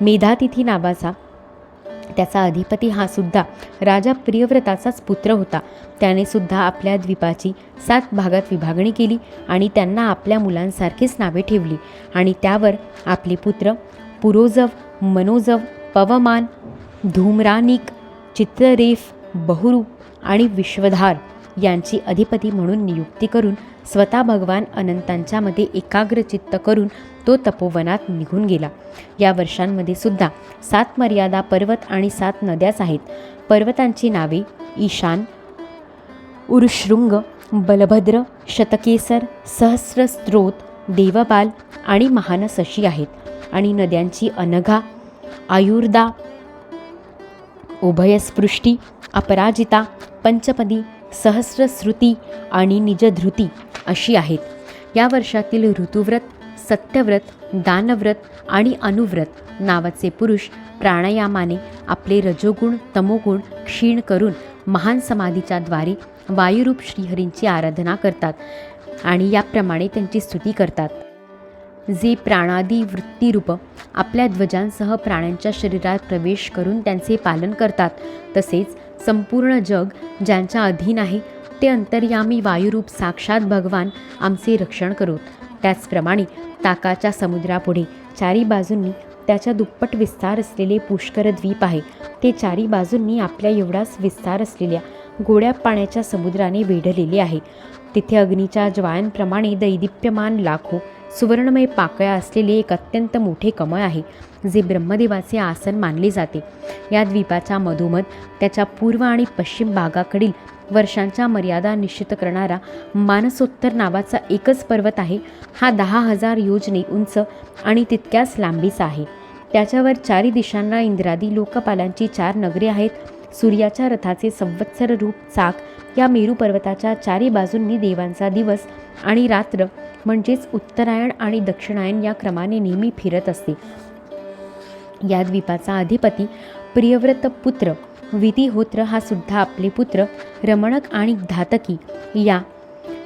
मेधातिथी नावाचा. त्याचा अधिपती हा सुद्धा राजा प्रियव्रताचाच पुत्र होता. त्याने सुद्धा आपल्या द्वीपाची सात भागात विभागणी केली आणि त्यांना आपल्या मुलांसारखीच नावे ठेवली. आणि त्यावर आपले पुत्र पुरोजव मनोजव पवमान धूम्रानिक चित्ररेफ बहुरू आणि विश्वधार यांची अधिपती म्हणून नियुक्ती करून स्वतः भगवान अनंतांच्यामध्ये एकाग्रचित्त करून तो तपोवनात निघून गेला. या वर्षांमध्ये सुद्धा सात मर्यादा पर्वत आणि सात नद्याच आहेत. पर्वतांची नावे ईशान उरुशृंग बलभद्र शतकेसर सहस्रस्त्रोत देवबाल आणि महानस अशी आहेत. आणि नद्यांची अनघा आयुर्दा उभयस्पृष्टी अपराजिता पंचपदी सहस्रश्रुती आणि निजधृती अशी आहेत. या वर्षातील ऋतुव्रत सत्यव्रत दानव्रत आणि अनुव्रत नावाचे पुरुष प्राणायामाने आपले रजोगुण तमोगुण क्षीण करून महान समाधीच्या द्वारे वायुरूप श्रीहरींची आराधना करतात आणि याप्रमाणे त्यांची स्तुती करतात. जे प्राणादी वृत्तीरूप आपल्या ध्वजांसह प्राण्यांच्या शरीरात प्रवेश करून त्यांचे पालन करतात तसेच संपूर्ण जग ज्यांच्या अधीन आहे ते अंतर्यामी वायुरूप साक्षात भगवान आमचे रक्षण करोत. त्याचप्रमाणे ताकाच्या समुद्रापुढे चारी बाजूंनी त्याच्या दुप्पट विस्तार असलेले पुष्कर द्वीप आहे. ते चारी बाजूंनी आपल्या एवढाच विस्तार असलेल्या गोड्या पाण्याच्या समुद्राने वेढलेले आहे. तिथे अग्नीच्या ज्वायांप्रमाणे दैदिप्यमान लाखो सुवर्णमय पाकळ्या असलेले एक अत्यंत मोठे कमळ आहे जे ब्रह्मदेवाचे आसन मानले जाते. या द्वीपाच्या मधोमध त्याच्या पूर्व आणि पश्चिम भागाकडील वर्षांच्या मर्यादा निश्चित करणारा मानसोत्तर नावाचा एकच पर्वत आहे. हा दहा हजार योजने उंच आणि तितक्याच लांबीचा आहे. त्याच्यावर चारी दिशांना इंद्रादी लोकपालांची चार नगरे आहेत. सूर्याच्या रथाचे संवत्सर रूप चाक या मेरू पर्वताच्या चारी बाजूंनी देवांचा दिवस आणि रात्र म्हणजेच उत्तरायण आणि दक्षिणायन या क्रमाने नेहमी फिरत असते. या द्वीपाचा अधिपती प्रियव्रत पुत्र विधिहोत्र हा सुद्धा आपले पुत्र रमणक आणि धातकी या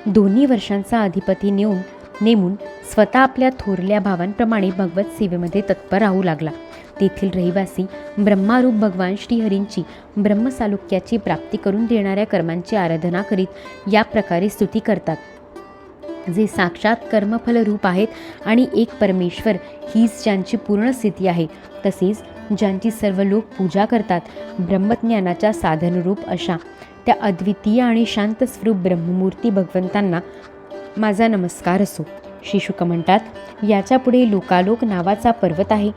दोन्ही वर्षांचा अधिपती नेऊन नेमून स्वतः आपल्या थोरल्या भावांप्रमाणे भगवत सेवेमध्ये तत्पर राहू लागला. तेथील रहिवासी ब्रह्मारूप भगवान श्रीहरींची ब्रह्मसालुक्याची प्राप्ती करून देणाऱ्या कर्मांची आराधना करीत या प्रकारे स्तुती करतात. जे साक्षात कर्मफल रूप आहेत आणि एक परमेश्वर हीच ज्यांची पूर्ण स्थिती आहे तसेच ज्यांची सर्व लोक पूजा करतात ब्रह्मज्ञानाच्या साधनरूप अशा. त्या अद्वितीय आणि शांत स्वरूप ब्रह्ममूर्ती भगवंतांना माझा नमस्कार असो. शिशुक म्हणतात याच्यापुढे लोकालोक नावाचा पर्वत आहे.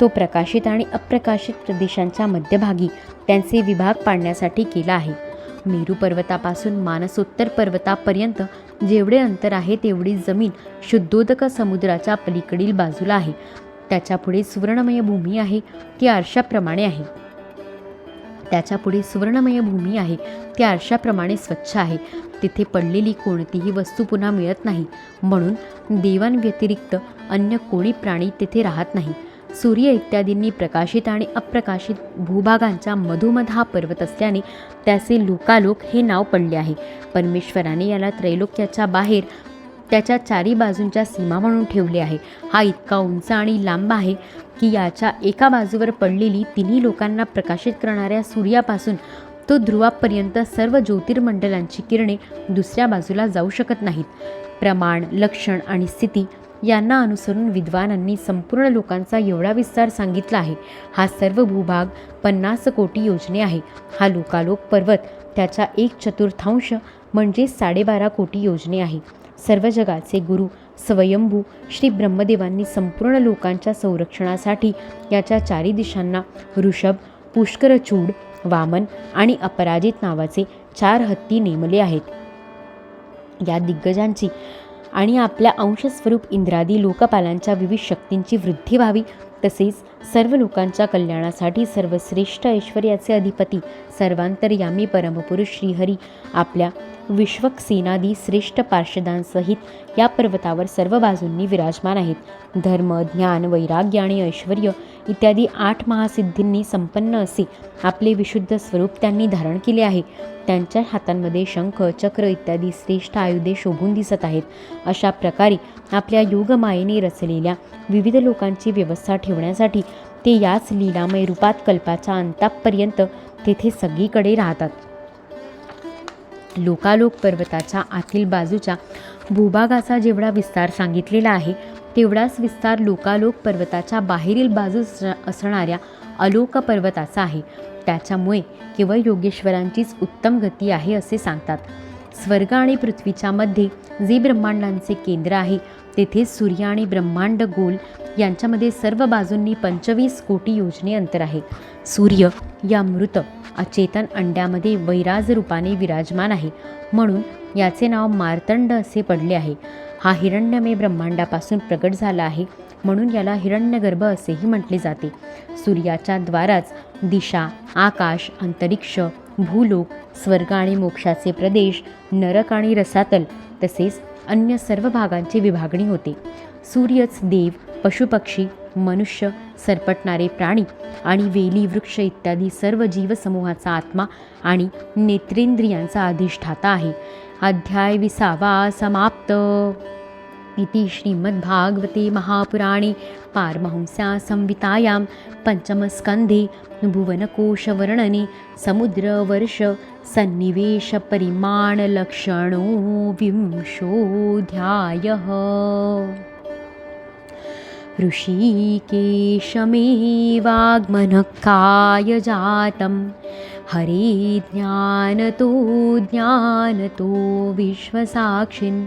तो प्रकाशित आणि अप्रकाशित प्रदेशांच्या मध्यभागी त्यांचे विभाग पाडण्यासाठी केला आहे. मेरू पर्वतापासून मानसोत्तर पर्वतापर्यंत जेवढे अंतर आहे तेवढी जमीन शुद्धोदक समुद्राच्या पलीकडील बाजूला आहे. त्याच्यापुढे सुवर्णमय भूमी आहे ती आरशाप्रमाणे आहे. त्याच्यापुढे सुवर्णमय भूमी आहे ती आरशाप्रमाणे स्वच्छ आहे. तिथे पडलेली कोणतीही वस्तू पुन्हा मिळत नाही. म्हणून देवांव्यतिरिक्त अन्य कोणी प्राणी तिथे राहत नाही. सूर्य इत्यादींनी प्रकाशित आणि अप्रकाशित भूभागांच्या मधोमध हा पर्वत असल्याने त्याचे लोकालोक हे नाव पडले आहे. परमेश्वराने याला त्रैलोक्याच्या बाहेर त्याच्या चारी बाजूंच्या सीमा म्हणून ठेवले आहे. हा इतका उंच आणि लांब आहे की याच्या एका बाजूवर पडलेली तिन्ही लोकांना प्रकाशित करणाऱ्या सूर्यापासून तो ध्रुवापर्यंत सर्व ज्योतिर्मंडलांची किरणे दुसऱ्या बाजूला जाऊ शकत नाहीत. प्रमाण लक्षण आणि स्थिती यांना अनुसरून विद्वानांनी संपूर्ण लोकांचा एवढा विस्तार सांगितला आहे. हा सर्व भूभाग पन्नास कोटी योजने आहे. हा लोकालोक पर्वत त्याच्या एक चतुर्थांश म्हणजे साडेबारा कोटी योजने आहे. सर्व जगाचे गुरु स्वयंभू श्री ब्रह्मदेवांनी संपूर्ण लोकांच्या संरक्षणासाठी याच्या चारी दिशांना ऋषभ पुष्करचूड वामन आणि अपराजित नावाचे चार हत्ती नेमले आहेत. या दिग्गजांची आणि आपल्या अंशस्वरूप इंद्रादी लोकपालांच्या विविध शक्तींची वृद्धी व्हावी. तसेच सर्व लोकांच्या कल्याणासाठी सर्वश्रेष्ठ ऐश्वर्याचे अधिपती सर्वांतरयामी परमपुरुष श्रीहरी आपल्या विश्वक्सेनादी श्रेष्ठ पार्षदांसहित या पर्वतावर सर्व बाजूंनी विराजमान आहेत. धर्म ज्ञान वैराग्य आणि ऐश्वर इत्यादी आठ महासिद्धींनी संपन्न असे आपले विशुद्ध स्वरूप त्यांनी धारण केले आहे. त्यांच्या हातांमध्ये शंख चक्र इत्यादी श्रेष्ठ आयुधे शोभून दिसत आहेत. अशा प्रकारे आपल्या योगमायेने रचलेल्या विविध लोकांची व्यवस्था ठेवण्यासाठी ते याच लीलामय रूपात कल्पाच्या अंतापर्यंत तेथे सगळीकडे राहतात. लोकालोक पर्वताच्या आतील बाजूच्या भूभागाचा जेवढा विस्तार सांगितलेला आहे तेवढाच विस्तार लोकालोक पर्वताच्या बाहेरील बाजूस असणाऱ्या अलोक पर्वताचा आहे. त्याच्यामुळे केवळ योगेश्वरांचीच उत्तम गती आहे असे सांगतात. स्वर्ग आणि पृथ्वीच्या मध्ये जे ब्रह्मांडांचे केंद्र आहे तेथे सूर्य आणि ब्रह्मांड गोल यांच्यामध्ये सर्व बाजूंनी पंचवीस कोटी योजने अंतर आहे. सूर्य या मृत अचेतन अंड्यामध्ये वैराज रूपाने विराजमान आहे. म्हणून याचे नाव मार्तंड असे पडले आहे. हा हिरण्यमय ब्रह्मांडापासून प्रगट झाला आहे म्हणून याला हिरण्यगर्भ असेही म्हटले जाते. सूर्याच्या द्वाराच दिशा आकाश अंतरिक्ष भूलोक स्वर्ग आणि मोक्षाचे प्रदेश नरक आणि रसातल तसेच अन्य सर्व भागांची विभागणी होते. सूर्यच देव पशुपक्षी मनुष्य सरपटणारे प्राणी आणि वेली वृक्ष इत्यादी सर्व जीवसमूहाचा आत्मा आणि नेत्रेंद्रियांचा अधिष्ठाता आहे. अध्याय विसावा समाप्त. इति श्रीमद्भागवते महापुराणे पारमहंस्या संहितायां पञ्चमस्कन्धे भुवनकोशवर्णने समुद्रवर्ष सन्निवेशपरिमाणलक्षणो विंशोऽध्यायः ऋषिकेशमेवाग्मनकाय जातं हरे ज्ञानतो ज्ञानतो विश्वसाक्षिन्।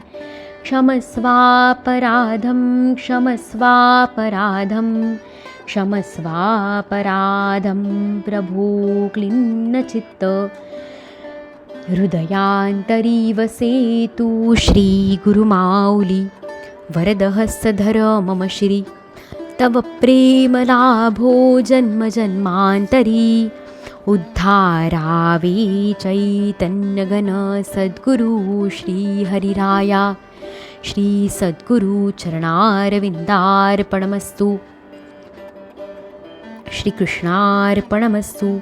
क्षमस्वापराधं क्षमस्वापराधं। क्षमस्वापराधं प्रभो क्लिन्नचित्त। हृदयान्तरीवसेतु श्रीगुरुमाौली वरदहस्तधर मम श्री। तव प्रेमलाभो जन्मजन्मान्तरी। उद्धारावे चैतन्यगण सद्गुरु श्रीहरिराया। श्रीसद्गुरुचरणारविन्दार्पणमस्तु श्रीकृष्णार्पणमस्तु